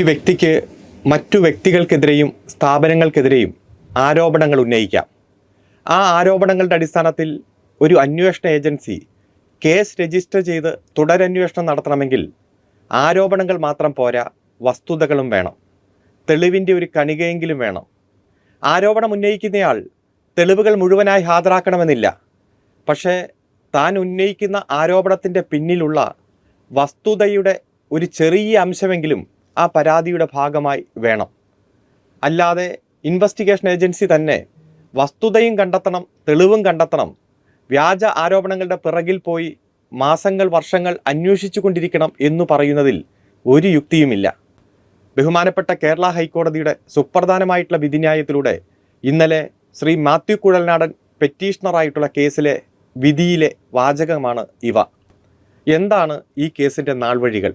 ഈ വ്യക്തിക്ക് മറ്റു വ്യക്തികൾക്കെതിരെയും സ്ഥാപനങ്ങൾക്കെതിരെയും ആരോപണങ്ങൾ ഉന്നയിക്കാം. ആ ആരോപണങ്ങളുടെ അടിസ്ഥാനത്തിൽ ഒരു അന്വേഷണ ഏജൻസി കേസ് രജിസ്റ്റർ ചെയ്ത് തുടരന്വേഷണം നടത്തണമെങ്കിൽ ആരോപണങ്ങൾ മാത്രം പോരാ വസ്തുതകളും വേണം. തെളിവിന്റെ ഒരു കണികയെങ്കിലും വേണം. ആരോപണം ഉന്നയിക്കുന്നയാൾ തെളിവുകൾ മുഴുവനായി ഹാജരാക്കണമെന്നില്ല. പക്ഷേ താൻ ഉന്നയിക്കുന്ന ആരോപണത്തിന്റെ പിന്നിലുള്ള വസ്തുതയുടെ ഒരു ചെറിയ അംശമെങ്കിലും ആ പരാതിയുടെ ഭാഗമായി വേണം. അല്ലാതെ ഇൻവെസ്റ്റിഗേഷൻ ഏജൻസി തന്നെ വസ്തുതയും കണ്ടെത്തണം തെളിവും കണ്ടെത്തണം വ്യാജ ആരോപണങ്ങളുടെ പിറകിൽ പോയി മാസങ്ങൾ വർഷങ്ങൾ അന്വേഷിച്ചു കൊണ്ടിരിക്കണം എന്ന് പറയുന്നതിൽ ഒരു യുക്തിയുമില്ല. ബഹുമാനപ്പെട്ട കേരള ഹൈക്കോടതിയുടെ സുപ്രധാനമായിട്ടുള്ള വിധിന്യായത്തിലൂടെ ഇന്നലെ ശ്രീ മാത്യു കുഴൽനാടൻ പെറ്റീഷണറായിട്ടുള്ള കേസിലെ വിധിയിലെ വാചകമാണ് ഇവ. എന്താണ് ഈ കേസിന്റെ നാൾവഴികൾ?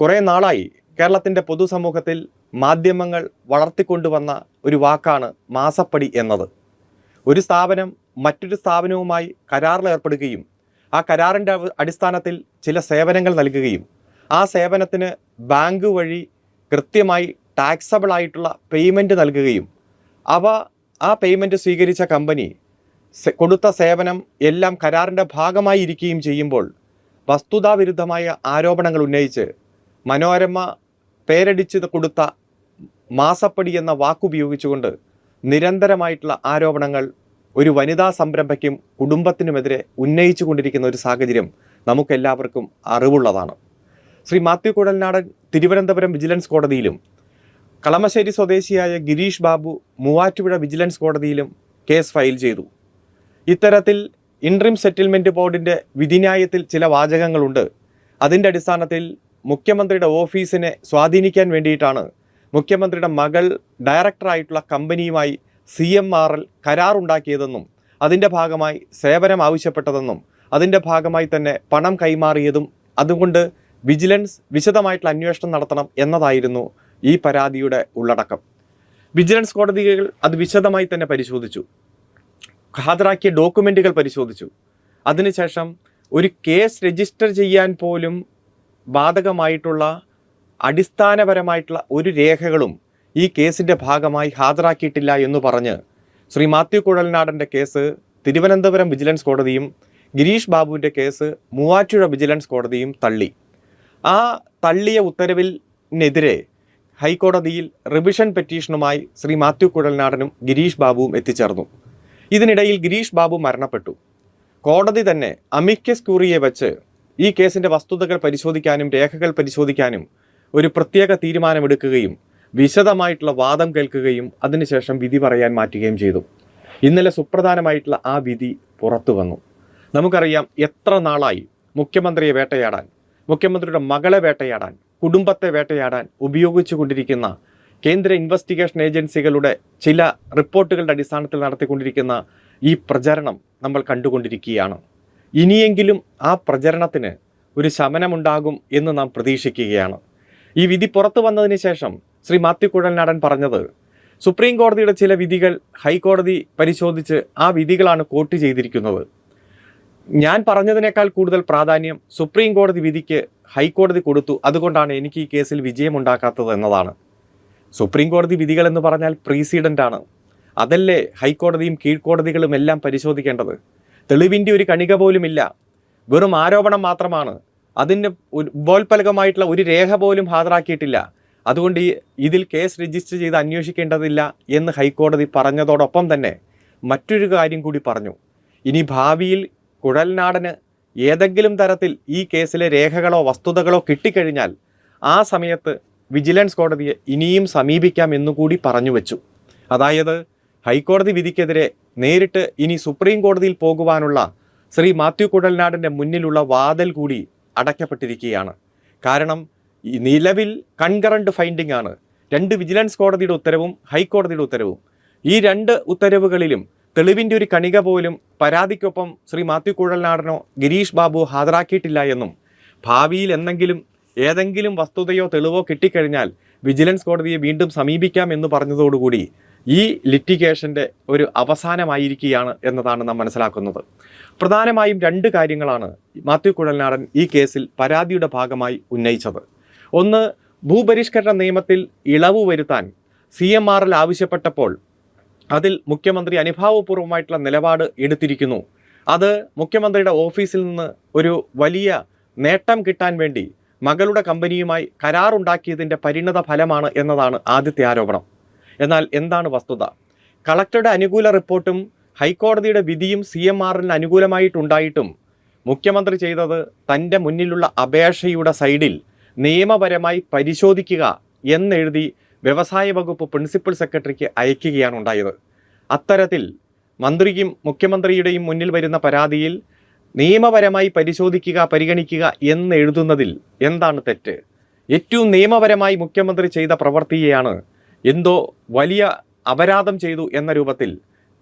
കുറേ നാളായി കേരളത്തിന്റെ പൊതുസമൂഹത്തിൽ മാധ്യമങ്ങൾ വളർത്തിക്കൊണ്ടുവന്ന ഒരു വാക്കാണ് മാസപ്പടി എന്നത്. ഒരു സ്ഥാപനം മറ്റൊരു സ്ഥാപനവുമായി കരാറിലേർപ്പെടുകയും ആ കരാറിന്റെ അടിസ്ഥാനത്തിൽ ചില സേവനങ്ങൾ നൽകുകയും ആ സേവനത്തിന് ബാങ്ക് വഴി കൃത്യമായി ടാക്സബിൾ ആയിട്ടുള്ള പേയ്മെന്റ് നൽകുകയും അവ ആ പേയ്മെന്റ് സ്വീകരിച്ച കമ്പനി കൊടുത്ത സേവനം എല്ലാം കരാറിന്റെ ഭാഗമായി ഇരിക്കുകയും ചെയ്യുമ്പോൾ വസ്തുതാവിരുദ്ധമായ ആരോപണങ്ങൾ ഉന്നയിച്ച് മനോരമ പേരടിച്ച് കൊടുത്ത മാസപ്പടി എന്ന വാക്കുപയോഗിച്ചുകൊണ്ട് നിരന്തരമായിട്ടുള്ള ആരോപണങ്ങൾ ഒരു വനിതാ സംരംഭയ്ക്കും കുടുംബത്തിനുമെതിരെ ഉന്നയിച്ചു കൊണ്ടിരിക്കുന്ന ഒരു സാഹചര്യം നമുക്കെല്ലാവർക്കും അറിവുള്ളതാണ്. ശ്രീ മാത്യു കുഴൽനാടൻ തിരുവനന്തപുരം വിജിലൻസ് കോടതിയിലും കളമശ്ശേരി സ്വദേശിയായ ഗിരീഷ് ബാബു മൂവാറ്റുപുഴ വിജിലൻസ് കോടതിയിലും കേസ് ഫയൽ ചെയ്തു. ഇത്തരത്തിൽ ഇൻട്രീം സെറ്റിൽമെന്റ് ബോർഡിന്റെ വിധിന്യായത്തിൽ ചില വാചകങ്ങളുണ്ട്. അതിന്റെ അടിസ്ഥാനത്തിൽ മുഖ്യമന്ത്രിയുടെ ഓഫീസിനെ സ്വാധീനിക്കാൻ വേണ്ടിയിട്ടാണ് മുഖ്യമന്ത്രിയുടെ മകൾ ഡയറക്ടറായിട്ടുള്ള കമ്പനിയുമായി സി എം ആർ എൽ കരാറുണ്ടാക്കിയതെന്നും അതിന്റെ ഭാഗമായി സേവനം ആവശ്യപ്പെട്ടതെന്നും അതിന്റെ ഭാഗമായി തന്നെ പണം കൈമാറിയതും അതുകൊണ്ട് വിജിലൻസ് വിശദമായിട്ടുള്ള അന്വേഷണം നടത്തണം എന്നതായിരുന്നു ഈ പരാതിയുടെ ഉള്ളടക്കം. വിജിലൻസ് കോടതികൾ അത് വിശദമായി തന്നെ പരിശോധിച്ചു. ഹാജരാക്കിയ ഡോക്യുമെന്റുകൾ പരിശോധിച്ചു. അതിനുശേഷം ഒരു കേസ് രജിസ്റ്റർ ചെയ്യാൻ പോലും ബാധകമായിട്ടുള്ള അടിസ്ഥാനപരമായിട്ടുള്ള ഒരു രേഖകളും ഈ കേസിന്റെ ഭാഗമായി ഹാജരാക്കിയിട്ടില്ല എന്ന് പറഞ്ഞ് ശ്രീ മാത്യു കുഴൽനാടന്റെ കേസ് തിരുവനന്തപുരം വിജിലൻസ് കോടതിയും ഗിരീഷ് ബാബുവിന്റെ കേസ് മൂവാറ്റുഴ വിജിലൻസ് കോടതിയും തള്ളി. ആ തള്ളിയ ഉത്തരവിനെതിരെ ഹൈക്കോടതിയിൽ റിവിഷൻ പെറ്റീഷനുമായി ശ്രീ മാത്യു കുഴൽനാടനും ഗിരീഷ് ബാബുവും എത്തിച്ചേർന്നു. ഇതിനിടയിൽ ഗിരീഷ് ബാബു മരണപ്പെട്ടു. കോടതി തന്നെ അമിക്കസ് ക്യൂറിയെ വെച്ച് ഈ കേസിന്റെ വസ്തുതകൾ പരിശോധിക്കാനും രേഖകൾ പരിശോധിക്കാനും ഒരു പ്രത്യേക തീരുമാനമെടുക്കുകയും വിശദമായിട്ടുള്ള വാദം കേൾക്കുകയും അതിനുശേഷം വിധി പറയാൻ മാറ്റുകയും ചെയ്തു. ഇന്നലെ സുപ്രധാനമായിട്ടുള്ള ആ വിധി പുറത്തു വന്നു. നമുക്കറിയാം എത്ര നാളായി മുഖ്യമന്ത്രിയെ വേട്ടയാടാൻ മുഖ്യമന്ത്രിയുടെ മകളെ വേട്ടയാടാൻ കുടുംബത്തെ വേട്ടയാടാൻ ഉപയോഗിച്ചു കൊണ്ടിരിക്കുന്ന കേന്ദ്ര ഇൻവെസ്റ്റിഗേഷൻ ഏജൻസികളുടെ ചില റിപ്പോർട്ടുകളുടെ അടിസ്ഥാനത്തിൽ നടത്തിക്കൊണ്ടിരിക്കുന്ന ഈ പ്രചരണം നമ്മൾ കണ്ടുകൊണ്ടിരിക്കുകയാണ്. ഇനിയെങ്കിലും ആ പ്രചരണത്തിന് ഒരു ശമനമുണ്ടാകും എന്ന് നാം പ്രതീക്ഷിക്കുകയാണ്. ഈ വിധി പുറത്തു വന്നതിന് ശേഷം ശ്രീ മാത്യു കുഴൽനാടൻ പറഞ്ഞത് സുപ്രീം കോടതിയുടെ ചില വിധികൾ ഹൈക്കോടതി പരിശോധിച്ച് ആ വിധികളാണ് കോട്ട് ചെയ്തിരിക്കുന്നത്. ഞാൻ പറഞ്ഞതിനേക്കാൾ കൂടുതൽ പ്രാധാന്യം സുപ്രീം കോടതി വിധിക്ക് ഹൈക്കോടതി കൊടുത്തു. അതുകൊണ്ടാണ് എനിക്ക് ഈ കേസിൽ വിജയമുണ്ടാക്കാത്തത് എന്നതാണ്. സുപ്രീം കോടതി വിധികൾ എന്ന് പറഞ്ഞാൽ പ്രീസിഡന്റ് ആണ്. അതല്ലേ ഹൈക്കോടതിയും കീഴ്ക്കോടതികളും എല്ലാം പരിശോധിക്കേണ്ടത്? തെളിവിന്റെ ഒരു കണിക പോലുമില്ല. വെറും ആരോപണം മാത്രമാണ്. അതിന് ഒരു ഉപോത്പലകമായിട്ടുള്ള ഒരു രേഖ പോലും ഹാജരാക്കിയിട്ടില്ല. അതുകൊണ്ട് ഈ ഇതിൽ കേസ് രജിസ്റ്റർ ചെയ്ത് അന്വേഷിക്കേണ്ടതില്ല എന്ന് ഹൈക്കോടതി പറഞ്ഞതോടൊപ്പം തന്നെ മറ്റൊരു കാര്യം കൂടി പറഞ്ഞു. ഇനി ഭാവിയിൽ കുഴൽനാടന് ഏതെങ്കിലും തരത്തിൽ ഈ കേസിലെ രേഖകളോ വസ്തുതകളോ കിട്ടിക്കഴിഞ്ഞാൽ ആ സമയത്ത് വിജിലൻസ് കോടതിയെ ഇനിയും സമീപിക്കാം എന്നുകൂടി പറഞ്ഞു വെച്ചു. അതായത് ഹൈക്കോടതി വിധിക്കെതിരെ നേരിട്ട് ഇനി സുപ്രീം കോടതിയിൽ പോകുവാനുള്ള ശ്രീ മാത്യു കുഴൽനാടിന്റെ മുന്നിലുള്ള വാതിൽ കൂടി അടയ്ക്കപ്പെട്ടിരിക്കുകയാണ്. കാരണം നിലവിൽ കൺകറന്റ് ഫൈൻഡിംഗ് ആണ്. രണ്ട് വിജിലൻസ് കോടതിയുടെ ഉത്തരവും ഹൈക്കോടതിയുടെ ഉത്തരവും. ഈ രണ്ട് ഉത്തരവുകളിലും തെളിവിന്റെ ഒരു കണിക പോലും പരാതിക്കൊപ്പം ശ്രീ മാത്യു കുഴൽനാടനോ ഗിരീഷ് ബാബു ഹാജരാക്കിയിട്ടില്ല എന്നും ഭാവിയിൽ എന്തെങ്കിലും ഏതെങ്കിലും വസ്തുതയോ തെളിവോ കിട്ടിക്കഴിഞ്ഞാൽ വിജിലൻസ് കോടതിയെ വീണ്ടും സമീപിക്കാം എന്ന് പറഞ്ഞതോടുകൂടി ഈ ലിറ്റിഗേഷന്റെ ഒരു അവസാനമായിരിക്കുകയാണ് എന്നതാണ് നാം മനസ്സിലാക്കുന്നത്. പ്രധാനമായും രണ്ട് കാര്യങ്ങളാണ് മാത്യു കുഴൽനാടൻ ഈ കേസിൽ പരാതിയുടെ ഭാഗമായി ഉന്നയിച്ചത്. ഒന്ന് ഭൂപരിഷ്കരണ നിയമത്തിൽ ഇളവ് വരുത്താൻ സി എം ആവശ്യപ്പെട്ടപ്പോൾ അതിൽ മുഖ്യമന്ത്രി അനുഭാവപൂർവമായിട്ടുള്ള നിലപാട് എടുത്തിരിക്കുന്നു. അത് മുഖ്യമന്ത്രിയുടെ ഓഫീസിൽ നിന്ന് ഒരു വലിയ നേട്ടം കിട്ടാൻ വേണ്ടി മകളുടെ കമ്പനിയുമായി കരാറുണ്ടാക്കിയതിന്റെ പരിണത ഫലമാണ് എന്നതാണ് ആദ്യത്തെ ആരോപണം. എന്നാൽ എന്താണ് വസ്തുത? കളക്ടറുടെ അനുകൂല റിപ്പോർട്ടും ഹൈക്കോടതിയുടെ വിധിയും സി എം ആറിന് അനുകൂലമായിട്ടുണ്ടായിട്ടും മുഖ്യമന്ത്രി ചെയ്തത് തന്റെ മുന്നിലുള്ള അപേക്ഷയുടെ സൈഡിൽ നിയമപരമായി പരിശോധിക്കുക എന്നെഴുതി വ്യവസായ വകുപ്പ് പ്രിൻസിപ്പൽ സെക്രട്ടറിക്ക് അയക്കുകയാണ് ഉണ്ടായത്. അത്തരത്തിൽ മന്ത്രിക്കും മുഖ്യമന്ത്രിയുടെയും മുന്നിൽ വരുന്ന പരാതിയിൽ നിയമപരമായി പരിശോധിക്കുക പരിഗണിക്കുക എന്നെഴുതുന്നതിൽ എന്താണ് തെറ്റ്? ഏറ്റവും നിയമപരമായി മുഖ്യമന്ത്രി ചെയ്ത പ്രവൃത്തിയെയാണ് എന്തോ വലിയ അപരാധം ചെയ്തു എന്ന രൂപത്തിൽ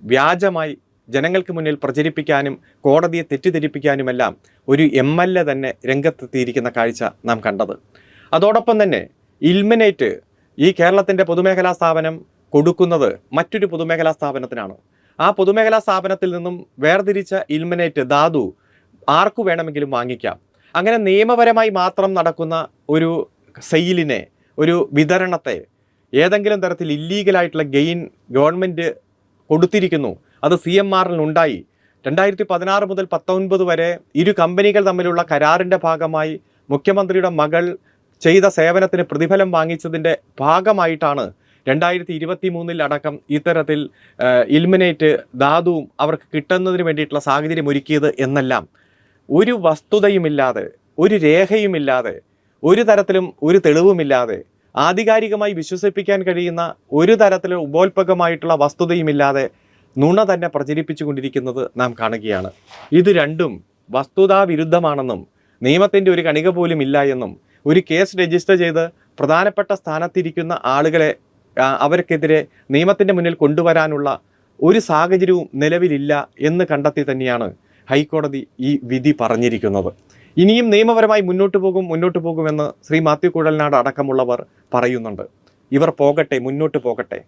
വ്യാജമായി ജനങ്ങൾക്ക് മുന്നിൽ പ്രചരിപ്പിക്കാനും കോടതിയെ തെറ്റിദ്ധരിപ്പിക്കാനുമെല്ലാം ഒരു എം എൽ എ തന്നെ രംഗത്തെത്തിയിരിക്കുന്ന കാഴ്ച നാം കണ്ടത്. അതോടൊപ്പം തന്നെ ഇൽമിനേറ്റ് ഈ കേരളത്തിന്റെ പൊതുമേഖലാ സ്ഥാപനം കൊടുക്കുന്നത് മറ്റൊരു പൊതുമേഖലാ സ്ഥാപനത്തിനാണ്. ആ പൊതുമേഖലാ സ്ഥാപനത്തിൽ നിന്നും വേർതിരിച്ച ഇൽമിനേറ്റ് ധാതു ആർക്കു വേണമെങ്കിലും വാങ്ങിക്കാം. അങ്ങനെ നിയമപരമായി മാത്രം നടക്കുന്ന ഒരു സെയിലിനെ ഒരു വിതരണത്തെ ഏതെങ്കിലും തരത്തിൽ ഇല്ലീഗലായിട്ടുള്ള ഗെയിൻ ഗവൺമെന്റ് കൊടുത്തിരിക്കുന്നു. അത് സി എം ആറിനുണ്ടായി രണ്ടായിരത്തി പതിനാറ് മുതൽ പത്തൊൻപത് വരെ ഇരു കമ്പനികൾ തമ്മിലുള്ള കരാറിന്റെ ഭാഗമായി മുഖ്യമന്ത്രിയുടെ മകൾ ചെയ്ത സേവനത്തിന് പ്രതിഫലം വാങ്ങിച്ചതിന്റെ ഭാഗമായിട്ടാണ് രണ്ടായിരത്തി ഇരുപത്തി മൂന്നിൽ അടക്കം ഇത്തരത്തിൽ ഇൽമിനേറ്റ് ധാതുവും അവർക്ക് കിട്ടുന്നതിന് വേണ്ടിയിട്ടുള്ള സാഹചര്യം ഒരുക്കിയത് എന്നെല്ലാം. ഒരു വസ്തുതയുമില്ലാതെ ഒരു രേഖയുമില്ലാതെ ഒരു തരത്തിലും ഒരു തെളിവുമില്ലാതെ ആധികാരികമായി വിശ്വസിപ്പിക്കാൻ കഴിയുന്ന ഒരു തരത്തിലെ ഉപോത്പകമായിട്ടുള്ള വസ്തുതയുമില്ലാതെ നുണ തന്നെ പ്രചരിപ്പിച്ചുകൊണ്ടിരിക്കുന്നത് നാം കാണുകയാണ്. ഇത് രണ്ടും വസ്തുതാവിരുദ്ധമാണെന്നും നിയമത്തിന്റെ ഒരു കണിക പോലും ഇല്ല എന്നും ഒരു കേസ് രജിസ്റ്റർ ചെയ്ത് പ്രധാനപ്പെട്ട സ്ഥാനത്തിരിക്കുന്ന ആളുകളെ അവർക്കെതിരെ നിയമത്തിന്റെ മുന്നിൽ കൊണ്ടുവരാനുള്ള ഒരു സാഹചര്യവും നിലവിലില്ല എന്ന് കണ്ടെത്തി തന്നെയാണ് ഹൈക്കോടതി ഈ വിധി പറഞ്ഞിരിക്കുന്നത്. ഇനിയും നിയമപരമായി മുന്നോട്ട് പോകും മുന്നോട്ട് പോകുമെന്ന് ശ്രീ മാത്യു കുഴൽനാട് അടക്കമുള്ളവർ പറയുന്നുണ്ട്. ഇവർ പോകട്ടെ മുന്നോട്ട് പോകട്ടെ.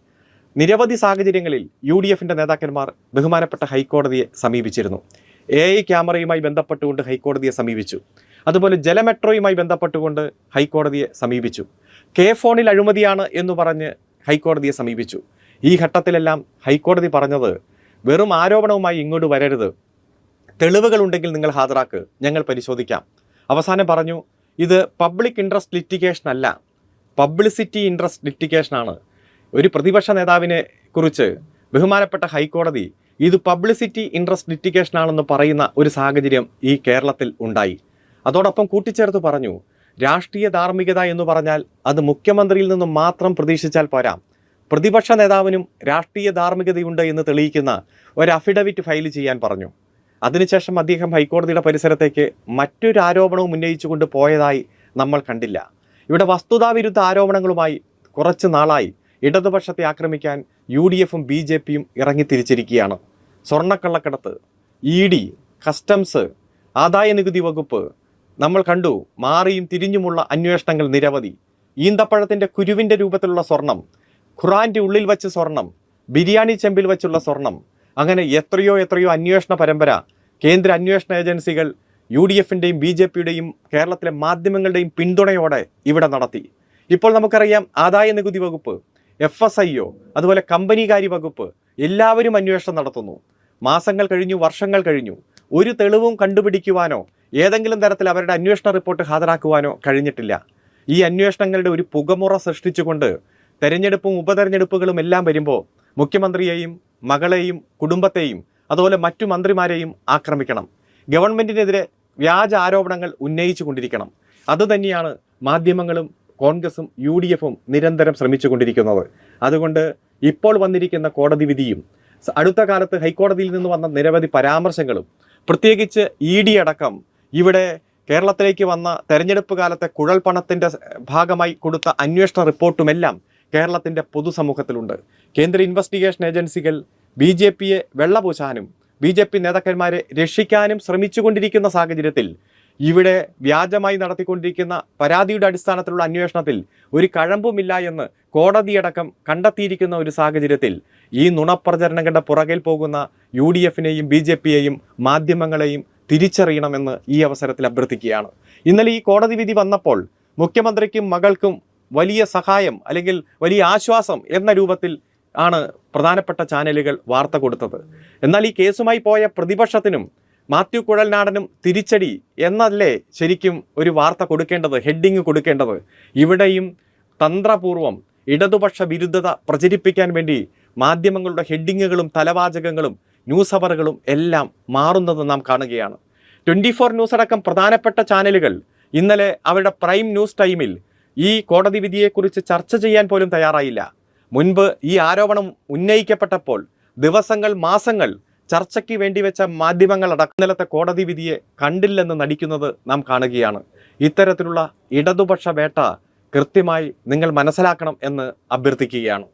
നിരവധി സാഹചര്യങ്ങളിൽ യു ഡി എഫിന്റെ നേതാക്കന്മാർ ബഹുമാനപ്പെട്ട ഹൈക്കോടതിയെ സമീപിച്ചിരുന്നു. എ ഐ ക്യാമറയുമായി ബന്ധപ്പെട്ടുകൊണ്ട് ഹൈക്കോടതിയെ സമീപിച്ചു. അതുപോലെ ജലമെട്രോയുമായി ബന്ധപ്പെട്ടുകൊണ്ട് ഹൈക്കോടതിയെ സമീപിച്ചു. കെ ഫോണിൽ അഴിമതിയാണ് എന്ന് പറഞ്ഞ് ഹൈക്കോടതിയെ സമീപിച്ചു. ഈ ഘട്ടത്തിലെല്ലാം ഹൈക്കോടതി പറഞ്ഞത് വെറും ആരോപണവുമായി ഇങ്ങോട്ട് വരരുത്. തെളിവുകളുണ്ടെങ്കിൽ നിങ്ങൾ ഹാജരാക്ക്. ഞങ്ങൾ പരിശോധിക്കാം. അവസാനം പറഞ്ഞു ഇത് പബ്ലിക് ഇൻട്രസ്റ്റ് ലിറ്റിഗേഷൻ അല്ല. പബ്ലിസിറ്റി ഇൻട്രസ്റ്റ് ലിറ്റിഗേഷനാണ് ഒരു പ്രതിപക്ഷ നേതാവിനെ കുറിച്ച് ബഹുമാനപ്പെട്ട ഹൈക്കോടതി ഇത് പബ്ലിസിറ്റി ഇൻട്രസ്റ്റ് ലിറ്റിഗേഷൻ ആണെന്ന് പറയുന്ന ഒരു സാഹചര്യം ഈ കേരളത്തിൽ ഉണ്ടായി. അതോടൊപ്പം കൂട്ടിച്ചേർത്ത് പറഞ്ഞു രാഷ്ട്രീയ ധാർമ്മികത എന്ന് പറഞ്ഞാൽ അത് മുഖ്യമന്ത്രിയിൽ നിന്നും മാത്രം പ്രതീക്ഷിച്ചാൽ പോരാ. പ്രതിപക്ഷ നേതാവിനും രാഷ്ട്രീയ ധാർമ്മികതയുണ്ട് എന്ന് തെളിയിക്കുന്ന ഒരു അഫിഡവിറ്റ് ഫയൽ ചെയ്യാൻ പറഞ്ഞു. അതിനുശേഷം അദ്ദേഹം ഹൈക്കോടതിയുടെ പരിസരത്തേക്ക് മറ്റൊരു ആരോപണവും ഉന്നയിച്ചുകൊണ്ട് പോയതായി നമ്മൾ കണ്ടില്ല. ഇവിടെ വസ്തുതാവിരുദ്ധ ആരോപണങ്ങളുമായി കുറച്ച് നാളായി ഇടതുപക്ഷത്തെ ആക്രമിക്കാൻ യു ഡി എഫും ബി ജെ പിയും ഇറങ്ങിത്തിരിച്ചിരിക്കുകയാണ്. സ്വർണക്കള്ളക്കടത്ത് ഇ ഡി കസ്റ്റംസ് ആദായ നികുതി വകുപ്പ് നമ്മൾ കണ്ടു മാറിയും തിരിഞ്ഞുമുള്ള അന്വേഷണങ്ങൾ നിരവധി. ഈന്തപ്പഴത്തിന്റെ കുരുവിന്റെ രൂപത്തിലുള്ള സ്വർണം ഖുറാന്റെ ഉള്ളിൽ വച്ച് സ്വർണം ബിരിയാണി ചെമ്പിൽ വച്ചുള്ള സ്വർണം അങ്ങനെ എത്രയോ എത്രയോ അന്വേഷണ പരമ്പര കേന്ദ്ര അന്വേഷണ ഏജൻസികൾ യു ഡി എഫിന്റെയും ബി ജെ പിയുടെയും കേരളത്തിലെ മാധ്യമങ്ങളുടെയും പിന്തുണയോടെ ഇവിടെ നടത്തി. ഇപ്പോൾ നമുക്കറിയാം ആദായ നികുതി വകുപ്പ് എഫ് എസ് ഐ ഒ അതുപോലെ കമ്പനികാരി വകുപ്പ് എല്ലാവരും അന്വേഷണം നടത്തുന്നു. മാസങ്ങൾ കഴിഞ്ഞു വർഷങ്ങൾ കഴിഞ്ഞു. ഒരു തെളിവും കണ്ടുപിടിക്കുവാനോ ഏതെങ്കിലും തരത്തിൽ അവരുടെ അന്വേഷണ റിപ്പോർട്ട് ഹാജരാക്കുവാനോ കഴിഞ്ഞിട്ടില്ല. ഈ അന്വേഷണങ്ങളുടെ ഒരു പുകമുറ സൃഷ്ടിച്ചുകൊണ്ട് തെരഞ്ഞെടുപ്പും ഉപതെരഞ്ഞെടുപ്പുകളും എല്ലാം വരുമ്പോൾ മുഖ്യമന്ത്രിയെയും മകളെയും കുടുംബത്തെയും അതുപോലെ മറ്റു മന്ത്രിമാരെയും ആക്രമിക്കണം. ഗവൺമെന്റിനെതിരെ വ്യാജ ആരോപണങ്ങൾ ഉന്നയിച്ചു കൊണ്ടിരിക്കണം അതുതന്നെയാണ് മാധ്യമങ്ങളും കോൺഗ്രസും യു ഡി എഫും നിരന്തരം ശ്രമിച്ചുകൊണ്ടിരിക്കുന്നത്. അതുകൊണ്ട് ഇപ്പോൾ വന്നിരിക്കുന്ന കോടതി വിധിയും അടുത്ത കാലത്ത് ഹൈക്കോടതിയിൽ നിന്ന് വന്ന നിരവധി പരാമർശങ്ങളും പ്രത്യേകിച്ച് ഇ ഡി അടക്കം ഇവിടെ കേരളത്തിലേക്ക് വന്ന തെരഞ്ഞെടുപ്പ് കാലത്തെ കുഴൽ പണത്തിന്റെ ഭാഗമായി കൊടുത്ത അന്വേഷണ റിപ്പോർട്ടുമെല്ലാം കേരളത്തിന്റെ പൊതുസമൂഹത്തിലുണ്ട്. കേന്ദ്ര ഇൻവെസ്റ്റിഗേഷൻ ഏജൻസികൾ ബി ജെ പിയെ വെള്ളപൂശാനും ബി ജെ പി നേതാക്കന്മാരെ രക്ഷിക്കാനും ശ്രമിച്ചുകൊണ്ടിരിക്കുന്ന സാഹചര്യത്തിൽ ഇവിടെ വ്യാജമായി നടത്തിക്കൊണ്ടിരിക്കുന്ന പരാതിയുടെ അടിസ്ഥാനത്തിലുള്ള അന്വേഷണത്തിൽ ഒരു കഴമ്പുമില്ല എന്ന് കോടതിയടക്കം കണ്ടെത്തിയിരിക്കുന്ന ഒരു സാഹചര്യത്തിൽ ഈ നുണപ്രചരണങ്ങളുടെ പുറകിൽ പോകുന്ന യു ഡി എഫിനെയും ബി ജെ പിയെയും മാധ്യമങ്ങളെയും തിരിച്ചറിയണമെന്ന് ഈ അവസരത്തിൽ അഭ്യർത്ഥിക്കുകയാണ്. ഇന്നലെ ഈ കോടതി വിധി വന്നപ്പോൾ മുഖ്യമന്ത്രിക്കും മകൾക്കും വലിയ സഹായം അല്ലെങ്കിൽ വലിയ ആശ്വാസം എന്ന രൂപത്തിൽ ആണ് പ്രധാനപ്പെട്ട ചാനലുകൾ വാർത്ത കൊടുത്തത്. എന്നാൽ ഈ കേസുമായി പോയ പ്രതിപക്ഷത്തിനും മാത്യു കുഴൽനാടനും തിരിച്ചടി എന്നല്ലേ ശരിക്കും ഒരു വാർത്ത കൊടുക്കേണ്ടത് ഹെഡിങ് കൊടുക്കേണ്ടത്? ഇവിടെയും തന്ത്രപൂർവം ഇടതുപക്ഷ വിരുദ്ധത പ്രചരിപ്പിക്കാൻ വേണ്ടി മാധ്യമങ്ങളുടെ ഹെഡിങ്ങുകളും തലവാചകങ്ങളും ന്യൂസ് അവറുകളും എല്ലാം മാറുന്നത് നാം കാണുകയാണ്. ട്വന്റി ഫോർ ന്യൂസ് അടക്കം പ്രധാനപ്പെട്ട ചാനലുകൾ ഇന്നലെ അവരുടെ പ്രൈം ന്യൂസ് ടൈമിൽ ഈ കോടതി വിധിയെക്കുറിച്ച് ചർച്ച ചെയ്യാൻ പോലും തയ്യാറായില്ല. മുൻപ് ഈ ആരോപണം ഉന്നയിക്കപ്പെട്ടപ്പോൾ ദിവസങ്ങൾ മാസങ്ങൾ ചർച്ചയ്ക്ക് വേണ്ടി വെച്ച മാധ്യമങ്ങൾ അടക്കം നിലത്തെ കോടതി വിധിയെ കണ്ടില്ലെന്ന് നടിക്കുന്നത് നാം കാണുകയാണ്. ഇത്തരത്തിലുള്ള ഇടതുപക്ഷ വേട്ട കൃത്യമായി നിങ്ങൾ മനസ്സിലാക്കണം എന്ന് അഭ്യർത്ഥിക്കുകയാണ്.